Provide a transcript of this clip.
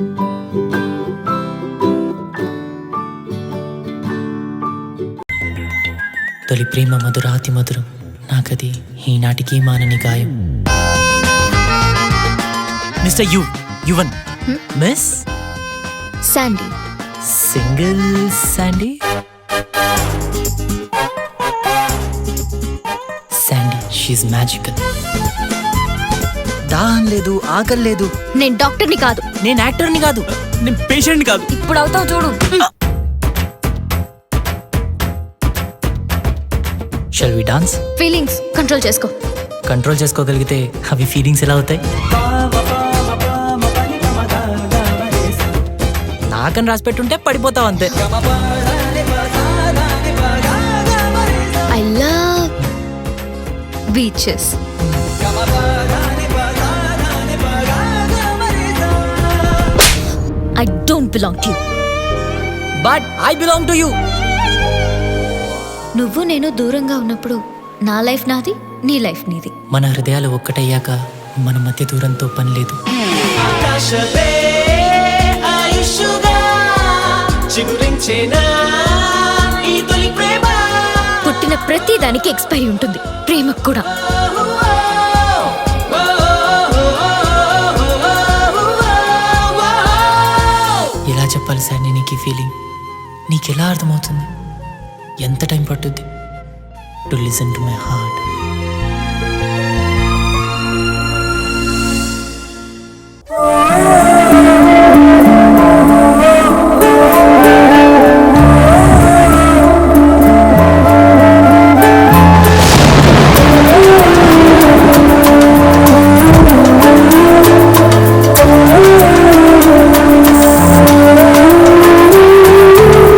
తొలి ప్రేమ మధురాతి మధురం. నాకది ఈనాటికి మానని గాయం. Mister you Yuvan. Miss? Sandy. Single Sandy? Sandy she's magical. దాహం లేదు ఆకలి లేదు. నేను డాక్టర్ని కాదు. నేను యాక్టర్ని కాదు. నేను పేషెంట్ కాదు. ఇప్పుడు అవుతావు చూడు. Shall we dance feelings control చేసుకో. కంట్రోల్ చేసుకోగలిగితే అవి ఫీలింగ్స్ ఎలా అవుతాయి? నాకని రాసి పెట్టుంటే పడిపోతావు అంతే. I love beaches I don't belong to but I belong to you నువ్వు నేను దూరంగా ఉన్నప్పుడు నా లైఫ్ నాది నీ లైఫ్ నీది. మన హృదయాలు ఒక్కటయ్యాక మన మధ్య దూరంతో పని లేదు. పుట్టిన ప్రతి దానికి ఎక్స్పైరీ ఉంటుంది. ప్రేమకు కూడా. కలిశాన్ని నీకు ఈ ఫీలింగ్ నీకు ఎలా అర్థమవుతుంది? ఎంత టైం పట్టుద్ది? To listen to my heart